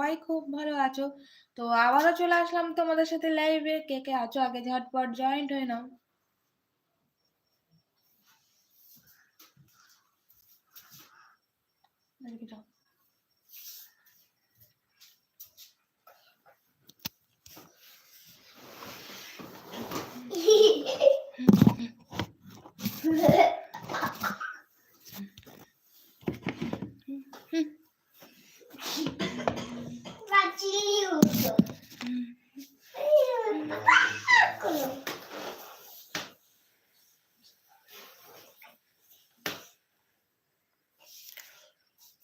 সবাই খুব ভালো আছো। তো আবারও চলে আসলাম তোমাদের সাথে লাইভে কে কে আছো? আগে ঝটপট জয়েন্ট হয়ে নাও। যাও।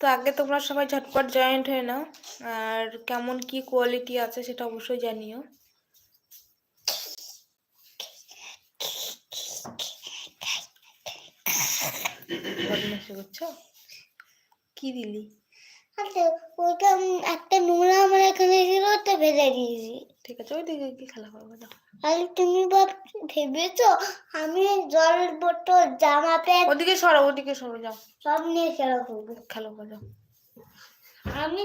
তো আগে তোমরা সবাই ঝটপট জয়েন্ট হয়ে নাও, আর কেমন কি কোয়ালিটি আছে সেটা অবশ্যই জানিও। কি দিলি? ওইটা একটা নোংরা আমার এখানে ছিল ওটা ফেলে দিয়েছি। ঠিক আছে ওই দিকে কি খেলা করব আর তুমি ভাব ভেবেছো? আমি জল বোতল জামা প্যান্ট ওদিকে সরো ওদিকে সরো যাও। সব নিয়ে খেলা করব। খেলো গো, যাও। আমি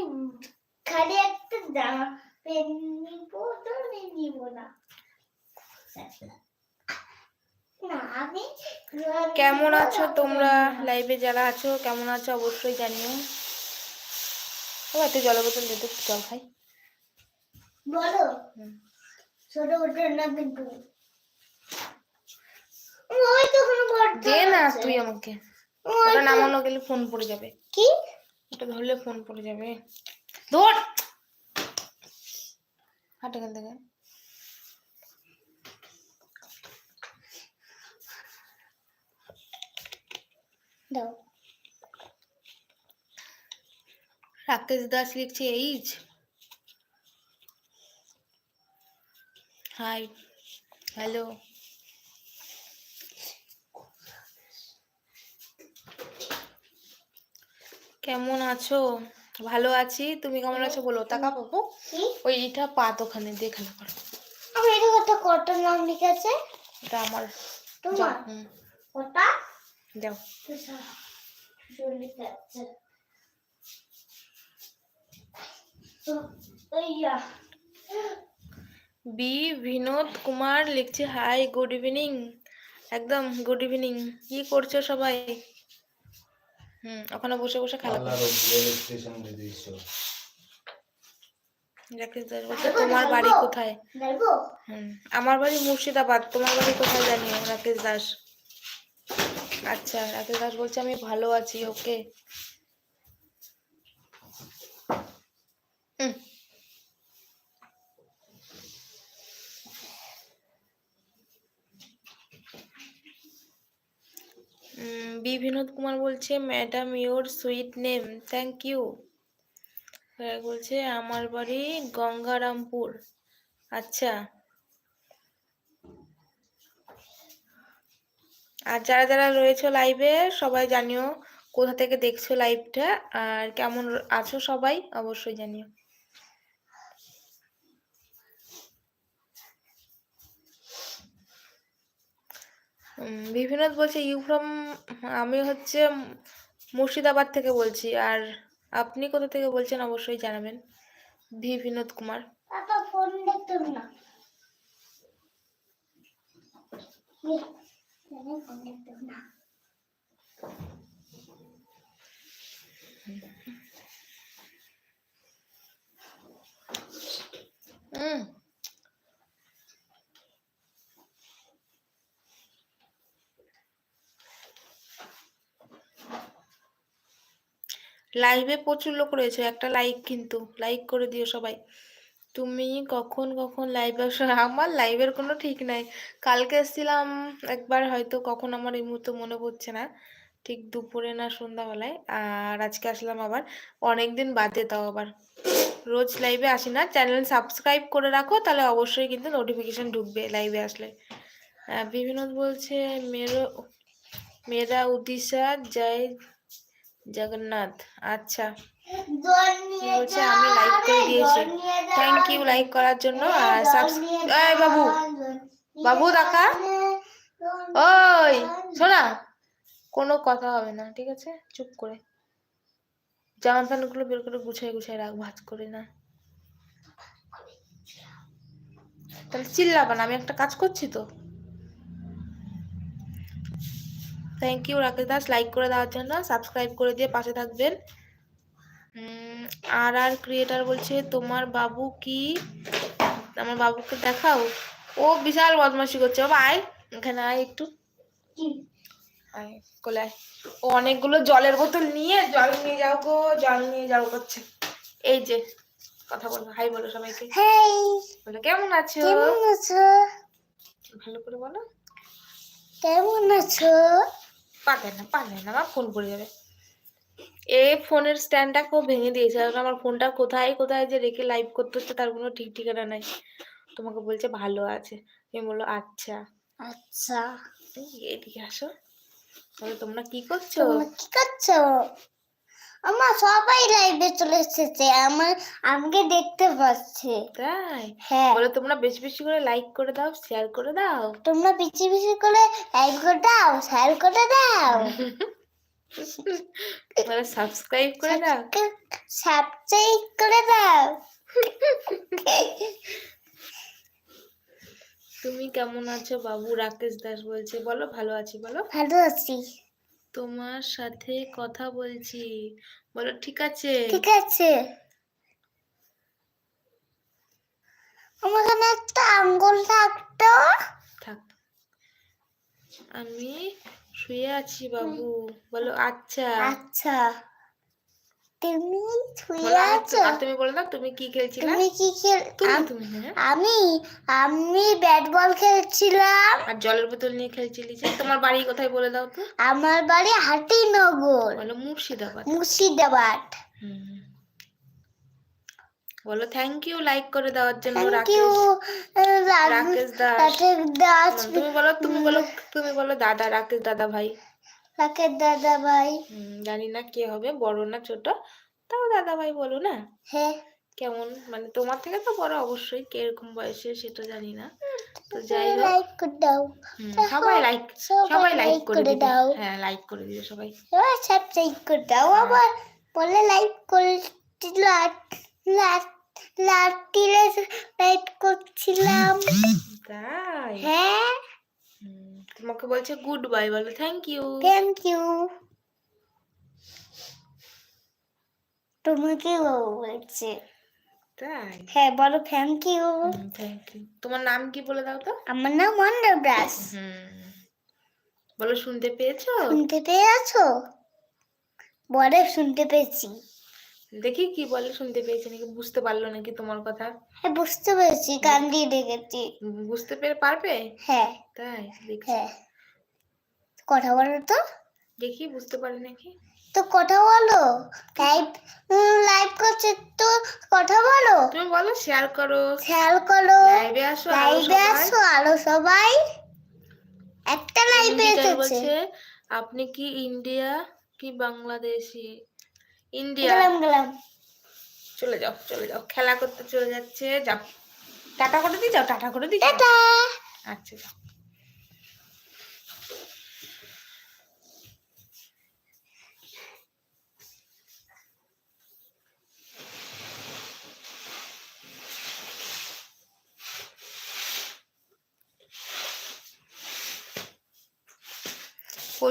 খালি একটা জামা প্যান্ট নিবো তো নিব না। না আমি কেমন আছো তোমরা? লাইভে যারা আছো কেমন আছো? অবশ্যই জানিও। ও এত জলের বোতল দে তো একটু জল খাই। বলো। ছোট ছোট না কিন্তু? ওই তো কোনো দে না তুই আমাকে। ওটা নামানো গেলে ফোন পড়ে যাবে। কি? ওটা ধরলে ফোন পড়ে যাবে। ধর! হাট এখান থেকে দাও। রাকেশ দাস লিখছে এইজ হাই হ্যালো কেমন আছো? ভালো আছি। তুমি কেমন আছো বলো? টাকা পাবো? ওই এটা পাত ওখানে দিয়ে খেলা করো। আমি এটা কত কত নাম লিখেছে। এটা আমার তোমার? ওটা যাও লিখেছে তো বি বিনোদ কুমার লিখছে হাই গুড ইভিনিং একদম গুড ইভিনিং কি করছ সবাই? হুম ওখানে বসে বসে খেলা তোমার বাড়ি কোথায়? হুম আমার বাড়ি মুর্শিদাবাদ তোমার বাড়ি কোথায় জানিও রাকেশ দাস। আচ্ছা রাকেশ দাস বলছে আমি ভালো আছি okay hmm um, B Binod Kumar বলছে madam your sweet name thank you বলছে, আমার বাড়ি গঙ্গারামপুর। আচ্ছা। আর যারা যারা রয়েছে লাইভে সবাই জানিও কোথা থেকে দেখছ লাইভটা আর কেমন আছো সবাই অবশ্যই জানিও। বিভিন্নদ বলছে ইউ ফ্রম আমি হচ্ছে মুর্শিদাবাদ থেকে বলছি আর আপনি কোথা থেকে বলছেন অবশ্যই জানাবেন। ভি বিনোদ কুমার ফোন না। হুম লাইভে প্রচুর লোক রয়েছে একটা লাইক কিন্তু লাইক করে দিও সবাই। তুমি কখন কখন লাইভে আসো? আমার লাইভের কোনো ঠিক নাই। কালকে এসেছিলাম একবার হয়তো কখন আমার এই মুহূর্তে মনে পড়ছে না। ঠিক দুপুরে না সন্ধ্যাবেলায় আর আজকে আসলাম আবার অনেক দিন বাদে তাও আবার। রোজ লাইভে আসি না চ্যানেল সাবস্ক্রাইব করে রাখো তাহলে অবশ্যই কিন্তু নোটিফিকেশন ঢুকবে লাইভে আসলে। আহ, বিভিন্ন বলছে মেরো মেরা উদিশা জয় জগন্নাথ আচ্ছা। বলছে? আমি লাইক করে দিয়েছি। থ্যাংক ইউ লাইক করার জন্য। আর সাবস্ক্রাইব বাবু বাবু দেখা। ওই শোনা। কোনো কথা হবে না ঠিক আছে? চুপ করে। জামা প্যান্টগুলো বের করে গুছাই গুছাই রাখ ভাজ করে না। তাহলে চিল্লাবা না আমি একটা কাজ করছি তো? Thank you Rakesh Das. Like করে দেওয়ার জন্য সাবস্ক্রাইব করে দিয়ে পাশে থাকবেন। আর আর ক্রিয়েটার বলছে তোমার বাবু কি? আমার বাবুকে দেখাও। ও বিশাল বদমাশি করছে। বাবা আয় এখানে আয় একটু। আয় কোলে আয়। ও অনেকগুলো জলের বোতল নিয়ে জল নিয়ে যাও গো জল নিয়ে যাও করছে। এই যে কথা বলো হাই বলো সবাইকে। হেই বলো কেমন আছো? কেমন আছো? ভালো করে বলো। কেমন আছো? পারে না পারে না আমার ফোন পড়ে যাবে। এ ফোনের স্ট্যান্ডটা খুব ভেঙে দিয়েছে। আর আমার ফোনটা কোথায় কোথায় যে রেখে লাইভ করতে হচ্ছে তার কোনো ঠিক ঠিকানা নাই। তোমাকে বলছে ভালো আছে। আমি বলল আচ্ছা। আচ্ছা। এদিকে আসো। তাহলে তোমরা কি করছ? কি করছ? আমার সবাই লাইভে চলে এসেছে আমার আমাকে দেখতে পাচ্ছে। তাই? হ্যাঁ। বলো তোমরা বেশি বেশি করে লাইক করে দাও শেয়ার করে দাও। তোমরা বেশি বেশি করে লাইক করে দাও শেয়ার করে দাও। বলো সাবস্ক্রাইব করে দাও। সাবস্ক্রাইব করে দাও। তুমি কেমন আছো? বাবু রাকেশ দাস বলছে বলো ভালো আছি বলো। ভালো আছি। তোমার সাথে কথা বলছি। বলো ঠিক আছে? ঠিক আছে। আমার এখানে একটা আঙ্গুল থাকতো থাক। আমি শুয়ে আছি বাবু। বলো আচ্ছা। আচ্ছা। তুমি শুয়ে আছো? আর তুমি বলো না তুমি কি খেলছিলে? তুমি কি খেল তুমি আম- হ্যাঁ? আমি আমি ব্যাট বল খেলছিলাম। আর জলের বোতল নিয়ে খেলছিলি যে? তোমার বাড়ি কোথায় বলে দাও তো। আমার বাড়ি হাটিনগর বলো মুর্শিদাবাদ। মুর্শিদাবাদ। বলো থ্যাংক ইউ লাইক করে দেওয়ার জন্য রাকেশ। রাকেশ দাস। তুমি বলো তুমি বলো তুমি বলো দাদা রাকেশ দাদা ভাই। রাকেশ দাদা ভাই জানি না কে হবে বড় না ছোট। তাও দাদা ভাই বলো না? হ্যাঁ। কেমন? মানে তোমার থেকে তো বড় অবশ্যই কীরকম বয়সে সেটা জানি না। তো যাই হোক। লাইক করে দাও। সবাই লাইক সবাই সবাই লাইক করে করে দাও। হ্যাঁ লাইক করে দিবে সবাই। এবার সাবস্ক্রাইব করে দাও। আবার বলে লাইক করছিল লাটিলে লাইক করছিলাম। তাই? হ্যাঁ। তোমাকে বলছে গুড বাই বলো থ্যাংক ইউ থ্যাংক ইউ তোমাকে বলছে। তাই? হ্যাঁ বলো থ্যাংক ইউ থ্যাংক ইউ তোমার নাম কি বলে দাও তো? আমার নাম ওয়ান্ডার হুম। বলো শুনতে পেয়েছ? শুনতে পেয়েছ? বলে শুনতে পেয়েছি। দেখি কি বলে শুনতে পেয়েছে নাকি বুঝতে পারল নাকি তোমার কথা? হ্যাঁ বুঝতে পেরেছি কান দিয়ে দেখেছি বুঝতে পেরে পারবে? হ্যাঁ। তাই দেখি হ্যাঁ। কথা বলো তো। দেখি বুঝতে পারে নাকি? তো কথা বলো। লাইভ লাইভ করছে তো কথা বলো। তুমি বলো শেয়ার করো। খেয়াল করো। লাইভে আসো লাইভে সবাই। আসো আরও সবাই। একটা লাইভে এসেছে। বলছে আপনি কি ইন্ডিয়া কি বাংলাদেশি? ইন্ডিয়া। গেলাম গেলাম। চলে যাও চলে যাও। খেলা করতে চলে যাচ্ছে। যাও। টাটা করে দিয়ে যাও টাটা করে দিয়ে টাটা। আচ্ছা যাও।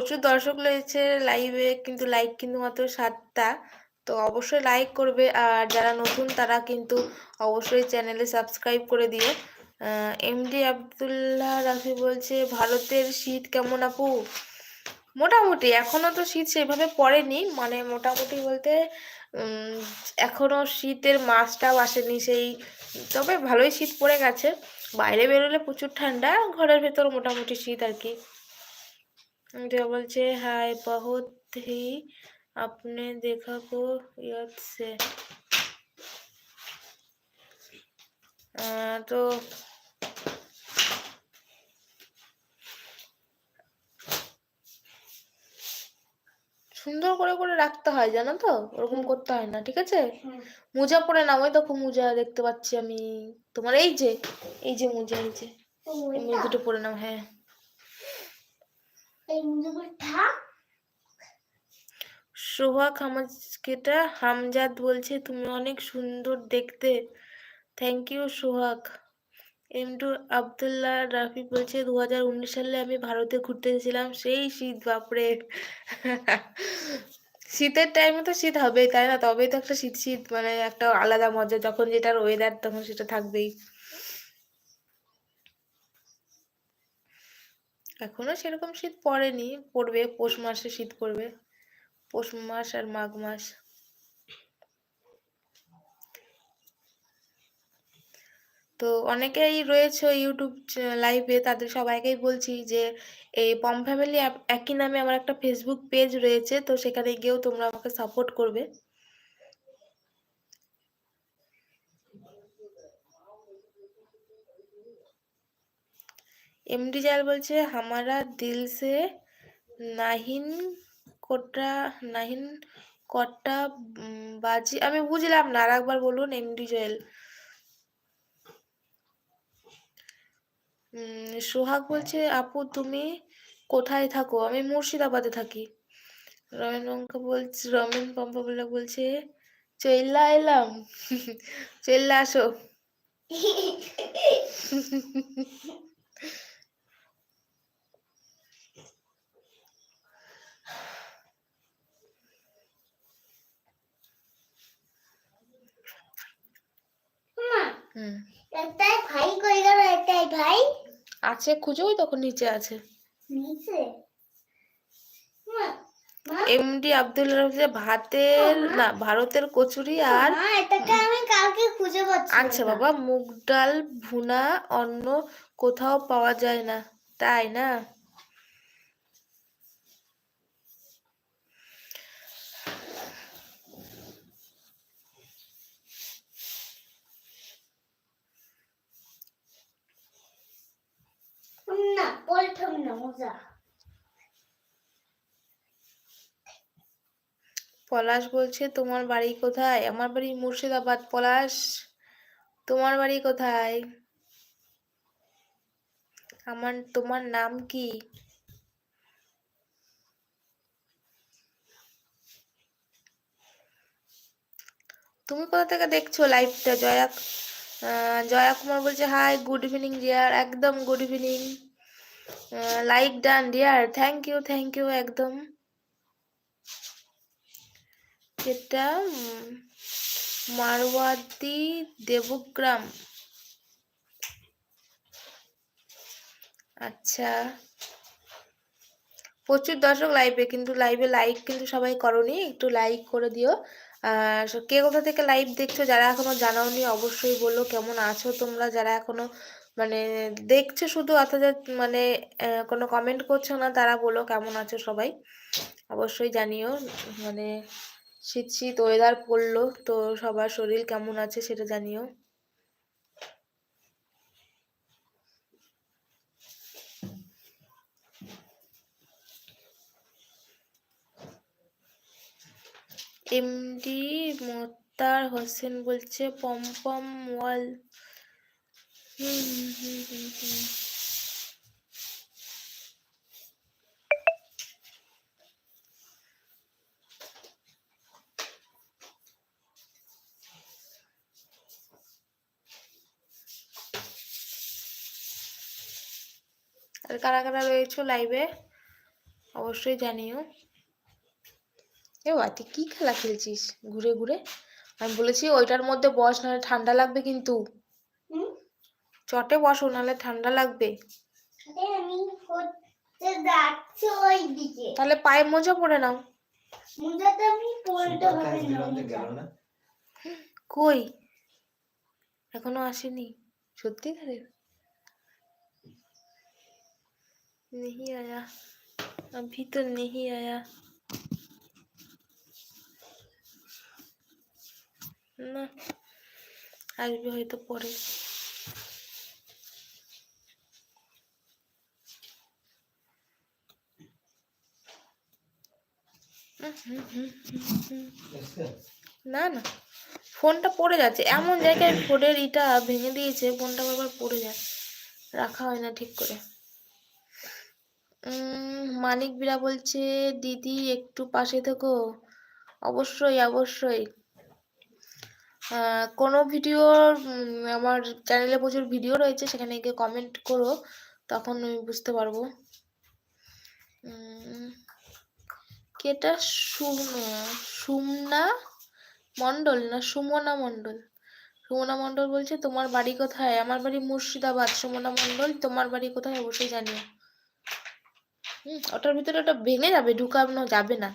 প্রচুর দর্শক রয়েছে লাইভে কিন্তু লাইক কিন্তু মাত্র সাতটা। তো অবশ্যই লাইক করবে, আর যারা নতুন তারা কিন্তু অবশ্যই চ্যানেলে সাবস্ক্রাইব করে দিও। এমডি আব্দুল্লাহ রাফি বলছে, ভারতের শীত কেমন আপু? মোটামুটি এখনও তো শীত সেভাবে পড়েনি। মানে মোটামুটি বলতে এখনও শীতের মাসটাও আসেনি সেই, তবে ভালোই শীত পড়ে গেছে। বাইরে বেরোলে প্রচুর ঠান্ডা, ঘরের ভেতর মোটামুটি শীত আর কি। जो बोलছে হাই বহুত হি আপনি দেখা কো ইয়াত সে তো সুন্দর করে করে রাখতে হয় জানো তো ওরকম করতে হয় না ঠিক আছে মোজা পরে নামই তখন মোজা দেখতে পাচ্ছি আমি তোমার এই যে এই যে মোজা এই যে দুটো পরে নাম হ্যাঁ সোহাগ হামাজকেটা হামজাদ বলছে, তুমি অনেক সুন্দর দেখতে। Thank you Sohag. M2 Abdullah Rafi বলছে দু হাজার উনিশ সালে আমি ভারতে ঘুরতে এসেছিলাম সেই শীত, বাপরে। শীতের টাইমে তো শীত হবেই, তাই না? তবেই তো একটা শীত শীত মানে একটা আলাদা মজা, যখন যেটার ওয়েদার তখন সেটা থাকবেই। এখনও সেরকম শীত পড়েনি, পড়বে, পৌষ মাসে শীত পড়বে। পৌষ মাস আর মাঘ মাস। তো অনেকেই রয়েছে ইউটিউব লাইভে তাদের সবাইকেই বলছি যে, এই পম ফ্যামিলি একই নামে আমার একটা ফেসবুক পেজ রয়েছে, তো সেখানে গিয়েও তোমরা আমাকে সাপোর্ট করবে। এমডি জাল বলছে, হামারা দিল সে নাহিন কোটা, নাহিন কটা বাজি আমি বুঝলাম না, আর একবার বলুন এমডি জয়েল সোহাগ বলছে, আপু, তুমি কোথায় থাকো? আমি মুর্শিদাবাদে থাকি। রমেন পম্পা বলছে, রমেন পম্পা বলে বলছে চইল্লা এলাম চইল্লা আসো মা হুম একটাই ভাই কই গেল একটাই ভাই। আছে খুঁজো ওই তখন নিচে আছে। নিচে? এমডি আব্দুল ভাতের না ভারতের কচুরি আর আমি কালকে খুঁজে পাচ্ছি আচ্ছা বাবা মুগ ডাল ভুনা অন্য কোথাও পাওয়া যায় না তাই না? প্রথম না পলাশ বলছে, তোমার বাড়ি কোথায়? আমার বাড়ি মুর্শিদাবাদ, পলাশ। তোমার বাড়ি কোথায়? আমার, তোমার নাম কি? তুমি কোথা থেকে দেখছ লাইভটা, জয়া? জয়া কুমার বলছে, হাই, গুড ইভিনিং ডিয়ার একদম good evening. Like done dear thank you thank you একদম। এটা উম, মারওয়াদি দেবগ্রাম। আচ্ছা। প্রচুর দর্শক লাইভে কিন্তু লাইভে লাইক কিন্তু সবাই করনি। একটু লাইক করে দিও। আর কে কোথা থেকে লাইভ দেখছ যারা এখনও জানাওনি অবশ্যই বলো কেমন আছো তোমরা যারা এখনও মানে দেখছ শুধু অথচ মানে কোনো কমেন্ট করছে না, তারা বলো কেমন আছো সবাই। অবশ্যই জানিও মানে শীত শীত ওয়েদার পড়ল, তো সবার শরীর কেমন আছে সেটা জানিও। এমডি মোত্তার হোসেন বলছে পম্পম ওয়াল হুম হুম হুম হুম হুম। আর কারা কারা রয়েছো লাইভে অবশ্যই জানিও। এ তুই কি খেলা খেলছিস? ঘুরে ঘুরে? আমি বলেছি ওইটার মধ্যে বস, নাহলে ঠান্ডা লাগবে কিন্তু? চটে বসো নাহলে ঠান্ডা লাগবে আরে আমি করতে যাচ্ছি ওই দিকে তাহলে পায়ে মোজা পরে নাও মোজাটা আমি পরতে শীতকাল হবে না বিলম্বে মোজা। গেল না কই এখনো আসেনি সত্যি রে नहीं आया अभी तो नहीं आया না আসবে হয়তো পরে না না। ফোনটা পড়ে যাচ্ছে। এমন জায়গায় ফোনের ইটা ভেঙে দিয়েছে, ফোনটা বারবার পড়ে যায়। রাখা হয় না ঠিক করে। মানিক বিরা বলছে, দিদি, একটু পাশে থেকো। অবশ্যই অবশ্যই। কোনো ভিডিওর আমার চ্যানেলে প্রচুর ভিডিও রয়েছে, সেখানে গিয়ে কমেন্ট করো, তখন আমি বুঝতে পারব। কেটা সুম- সুমনা মণ্ডল না সুমনা মণ্ডল? সুমনা মণ্ডল বলছে তোমার বাড়ি কোথায়? আমার বাড়ি মুর্শিদাবাদ। সুমনা মণ্ডল তোমার বাড়ি কোথায়? অবশ্যই জানিও হুম ওটার ভিতরে ওটা ভেঙে যাবে ঢুকানো যাবে না।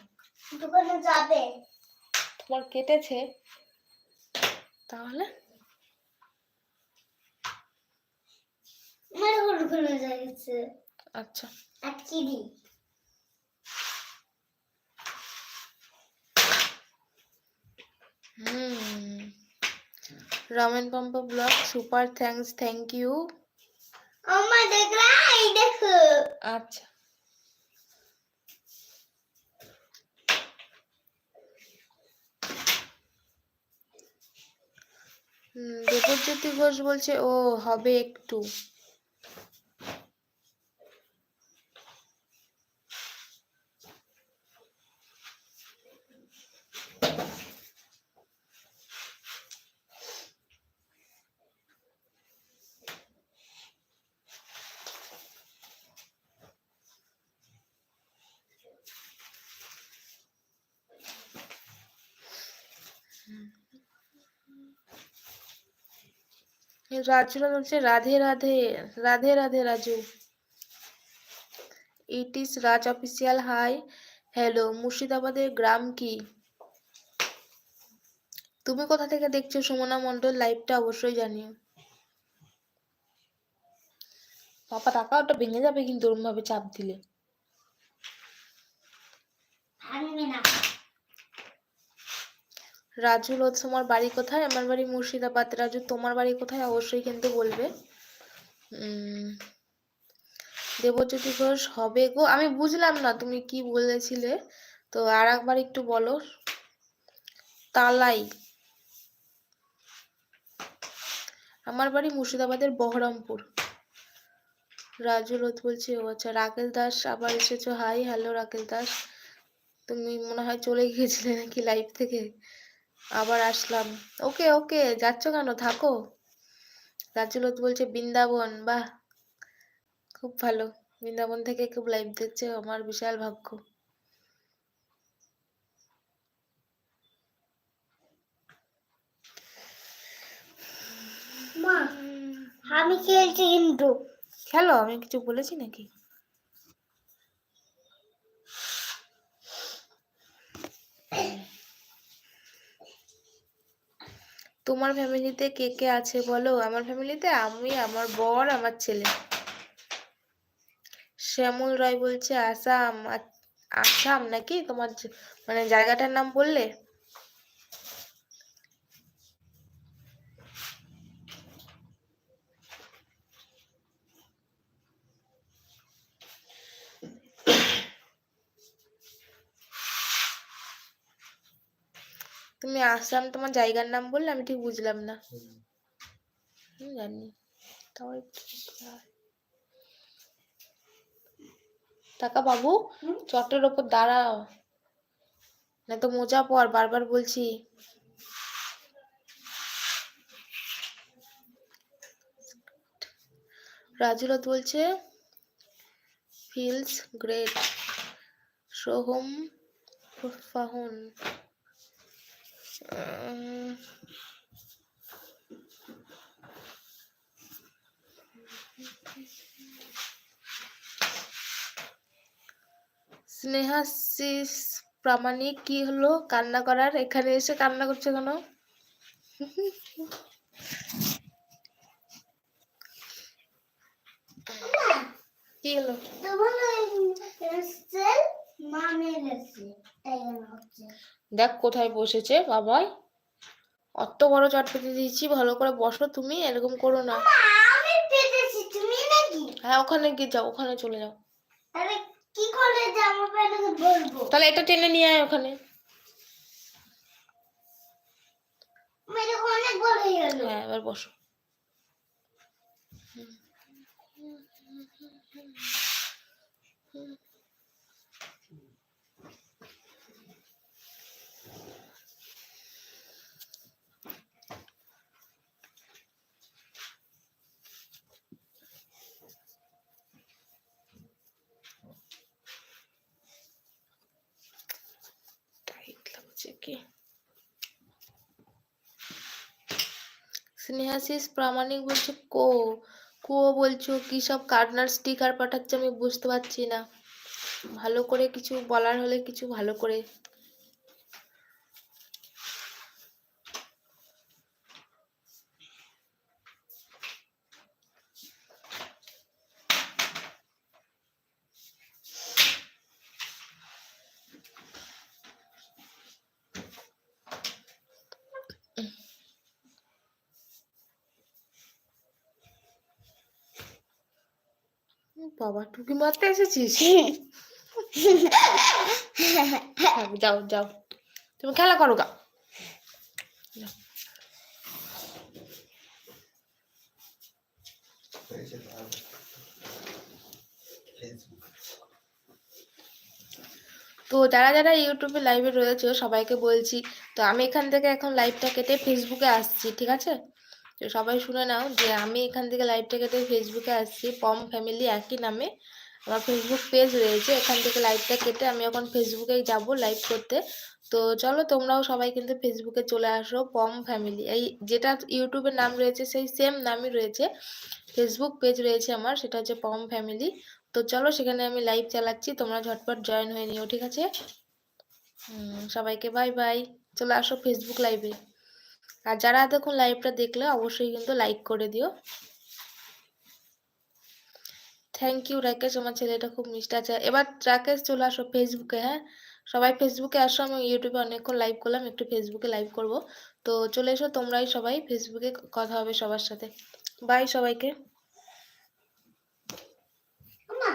দোকানে যাবে। তোমার কেটেছে? তাহলে? আমার যাচ্ছে আচ্ছা। আটকি দি হুম। Ramen Pampa blog super thanks thank you. আমার দেখলা? এই দেখো। আচ্ছা। হুম, দেবজ্যোতি ঘোষ বলছে ও হবে একটু। রাজুরা বলছে Radhe Radhe Radhe Radhe Raju. It is Raj official hi hello মুর্শিদাবাদের গ্রাম কি? তুমি কোথা থেকে দেখছ সুমনা মণ্ডল লাইভটা অবশ্যই জানিও। পাপা টাকা ওটা ভেঙে যাবে কিন্তু ওরম ভাবে চাপ দিলে। না। রাজু লোধ তোমার বাড়ি কোথায়? আমার বাড়ি মুর্শিদাবাদ। রাজু, তোমার বাড়ি কোথায়? অবশ্যই কিন্তু বলবে। দেবজ্যোতি ঘোষ হবে গো। আমি বুঝলাম না তুমি কি বলেছিলে। তো আর একবার একটু বলো। তালাই। আমার বাড়ি মুর্শিদাবাদের বহরমপুর। রাজু লোধ বলছে, ও আচ্ছা রাকেশ দাস আবার এসেছ? Hi, hello Rakesh Das. তুমি মনে হয় চলে গিয়েছিলে নাকি লাইভ থেকে? আবার আসলাম। ওকে ওকে যাচ্ছ কেন? থাকো। রাজুলত বলছে বৃন্দাবন বাহ। খুব ভালো। বৃন্দাবন থেকে খুব লাইভ দেখছে আমার বিশাল ভাগ্য। মা আমি খেলছি কিন্তু। খেলো? আমি কিছু বলেছি নাকি? তোমার ফ্যামিলিতে কে কে আছে বলো? আমার ফ্যামিলিতে আমি, আমার বর, আমার ছেলে। শ্যামল রায় বলছে, আসাম আসাম নাকি? তোমার মানে জায়গাটার নাম বললে? তুমি আসলাম, তোমার জায়গার নাম বললে আমি ঠিক বুঝলাম না। জানি। টাকা বাবু, চটের ওপর দাঁড়াও। না তো মোজা পর, বারবার বলছি। রাজুলত বলছে ফিলস গ্রেট সোহম ফাহুন। স্নেহাশিস প্রামাণিক, কি হলো? কান্না করার? এখানে এসে কান্না করছে কেন? কি হলো? তোমার এসছে। দেখ কোথায় বসেছে বাবাই। অত বড় চট পেতে দিয়েছি, ভালো করে বসো তুমি, এরকম করো না। আমি হ্যাঁ ওখানে গিয়ে যাও, ওখানে চলে যাও। তাহলে কি করে বলব তাহলে এটা টেনে নিয়ে আয় ওখানে। হয়ে, এবার বসো। আসছে কি স্নেহাশিস প্রামাণিক বলছে, কো কো বলছো, কি সব কার্ডনার স্টিকার পাঠাচ্ছে আমি বুঝতে পারছি না। ভালো করে কিছু বলার হলে কিছু ভালো করে বাবা টুকি মারতে এসেছিস? যাও যাও। তুমি খেলা করো গা। তো যারা যারা ইউটিউবে লাইভে রয়েছে সবাইকে বলছি, তো আমি এখান থেকে এখন লাইভটা কেটে ফেসবুকে আসছি, ঠিক আছে? তো সবাই শুনে নাও যে আমি এখান থেকে লাইভটা কেটে ফেসবুকে আসছি পম ফ্যামিলি একই নামে। আমার ফেসবুক পেজ রয়েছে, এখান থেকে লাইভটা কেটে আমি এখন ফেসবুকেই যাব লাইভ করতে। তো চলো তোমরাও সবাই কিন্তু ফেসবুকে চলে আসো পম ফ্যামিলি এই যেটা ইউটিউবের নাম রয়েছে, সেই সেম নামই রয়েছে। ফেসবুক পেজ রয়েছে আমার, সেটা হচ্ছে পম ফ্যামিলি তো চলো সেখানে আমি লাইভ চালাচ্ছি, তোমরা ঝটপট জয়েন হয়ে নিও, ঠিক আছে? সবাইকে বাই বাই চলে আসো ফেসবুক লাইভে আর যারা এতক্ষণ লাইভটা দেখলে, অবশ্যই কিন্তু লাইক করে দিও। থ্যাংক ইউ রাকেশ আমার ছেলেটা খুব মিষ্টি আছে এবার রাকেশ চলে আসো ফেসবুকে হ্যাঁ? সবাই ফেসবুকে আসো, আমি ইউটিউবে অনেকক্ষণ লাইভ করলাম, একটু ফেসবুকে লাইভ করব। তো চলে এসো, তোমরাই সবাই ফেসবুকে কথা হবে সবার সাথে। বাই সবাইকে।